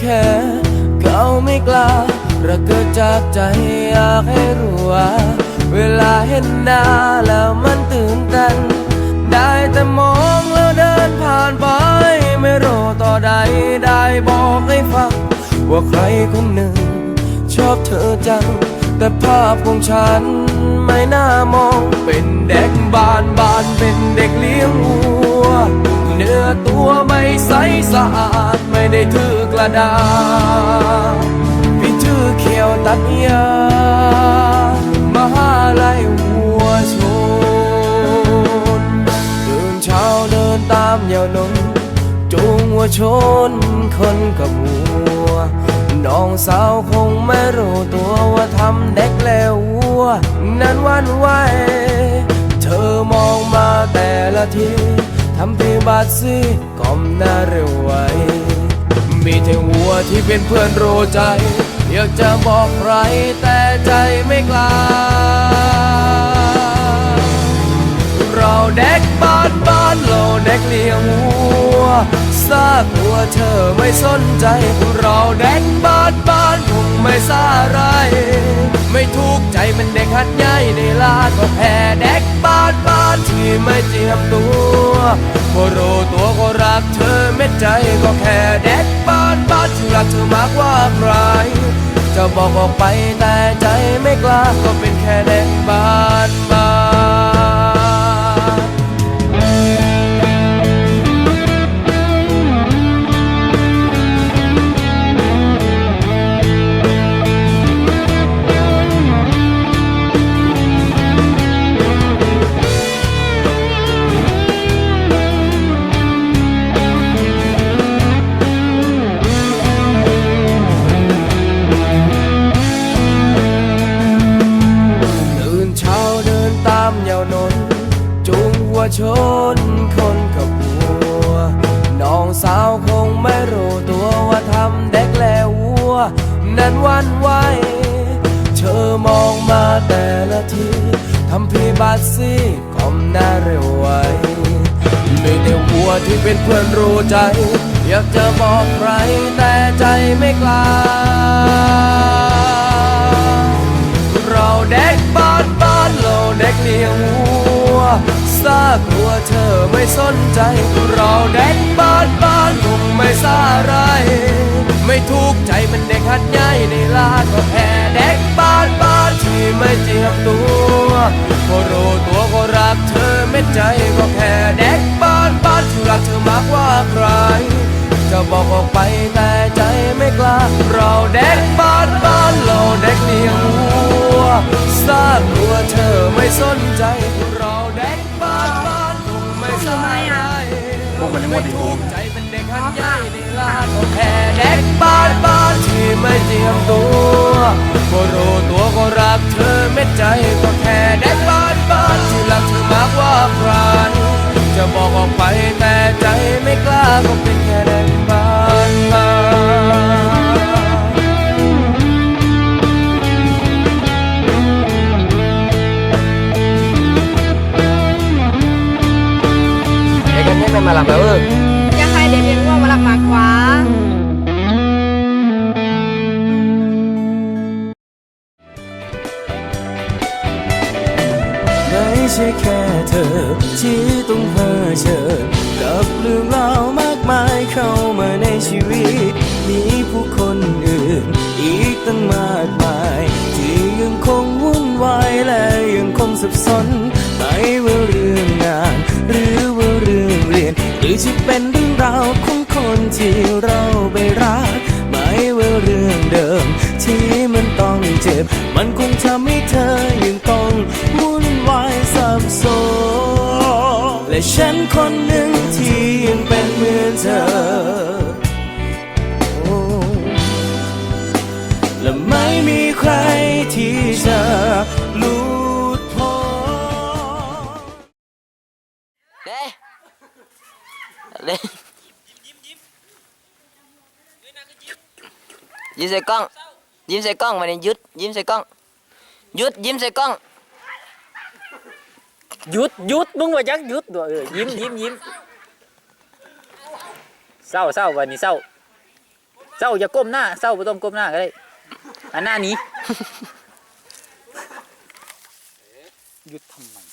แค่เขาไม่กล้าระเกิดจากใจอยากให้รู้ว่าเวลาเห็นหน้าแล้วมันตื่นเต้นได้แต่มองแล้วเดินผ่านไป ไม่รู้ต่อใดได้บอกให้ฟัง ว่าใครคนหนึ่ง ชอบเธอจัง แต่ภาพของฉันไม่น่ามอง เป็นเด็กบ้านบ้านเป็นเด็กเลี้ยงวัว เนื้อตัวไม่ใสสะอาดไม่ได้ถือ ระดาพี่ถือเขียวตัดยามหาลัยวัวชนตื่นเช้าเดินตามยาวนนจูงวัวชนคนกับวัว น้องสาวคงไม่รู้ตัวว่าทำเด็กแล้ววัว นั้นวันไหวเธอมองมาแต่ละทีทำพิบัติสิก้มหน้าเร็วไว มีแต่วัวที่เป็นเพื่อนรู้ใจ อยากจะบอกใครแต่ใจไม่กล้า เราเด็กบ้านบ้านเราเด็กเลี้ยงวัวซากตัวเธอไม่สนใจ เราเด็กบ้านบ้านคงไม่สาไร ไม่ถูกใจมันเด็กหัดใหญ่ในลาดก็แพ้เด็กบ้านบ้านที่ไม่เจียมตัว ก็รู้ตัวก็รักเธอเม็ดใจก็แค่เด็กบ้านบ้านที่รักเธอมากกว่าใคร จะบอกออกไปแต่ใจไม่กล้าก็เป็นแค่เด็กบ้าน สาวคงไม่รู้ตัวว่าทำเด็กแล้ววัว นั้นวันไหวเธอมองมาแต่ละทีทำพีบาทสิก้มหน้าเร็วไวมีแต่วัวที่เป็นเพื่อนรู้ใจ อยากจะบอกใครแต่ใจไม่กล้าเราเด็กบ้านบ้านเราเด็กเลี้ยงวัว ซากตัวเธอไม่สนใจ เราเด็กบ้านบ้านคงไม่สาไร ไม่ถูกใจมันเด็กหัดใหญ่ในลาดก็แค่เด็กบ้านบ้านที่ไม่เจียมตัวก็รู้ตัวก็รักเธอเม็ดใจก็แค่เด็กบ้านบ้านที่รักเธอมากว่าใคร จะบอกออกไปแต่ใจไม่กล้า เราเด็กบ้านบ้านเราเด็กเลี้ยงวัวซากตัวเธอไม่สนใจ พวกมันไม่หมดอีกูใจเป็นเด็กหันย่ายในลาดก็แค่เด็กบ้านบ้านที่ไม่เจียมตัวก็รู้ตัวก็รักเธอเม็ดใจก็แค่เด็กบ้าน ม่มาหลับแล้วเอออยากให้เด็กเรียนว่ามาลักมากกว่าไม่ใช่แค่เธอ ที่ต้องเผชิญกับเรื่องราวมากมายเข้ามาในชีวิต มีผู้คนอื่น อีกตั้งมากมาย ที่ยังคงวุ่นวายและยังคงสับสนไม่ว่าเรื่องงาน ยนหรือจะเป็นเรื่องราวของคนที่เราไปรัก ไม่ว่าเรื่องเดิม ที่มันต้องเจ็บ มันคงทำให้เธอยังต้องวุ่นวายสับสนและฉันคนหนึ่งที่ยังเป็นเหมือนเธอ และไม่มีใครที่จะห เด้ยิ้มใส่กล้อง ยิ้มใส่กล้องมาเนี่ยหยุด ยิ้มใส่กล้องหยุด ยิ้มใส่กล้องหยุดหยุดมึงว่าจักหยุดด้วยเออยิ้มยิ้มยิ้มเศร้าเศร้าวันนี้เศร้าเศร้าอย่าก้มหน้าเศร้าไม่ต้องก้มหน้าก็ได้อันหน้านี้ หยุดทำไม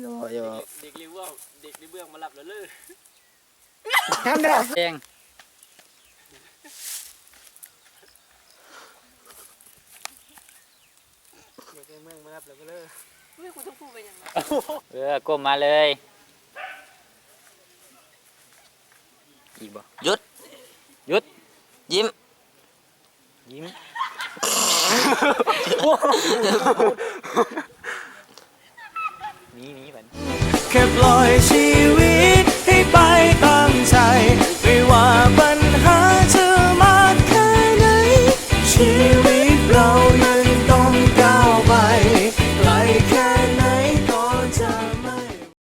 โยโย่เด็กรีเบื้องเด็กรีเบื้องมาหลับแล้วเลยแดงเด็กเมืองมาหลับแล้วก็เลยไม่คุณต้องพูดไปยังไงเออก้มมาเลยอีกบ่หยุดหยุดยิ้มยิ้ม นี้นี้เหมือนแค่ปล่อยชีวิต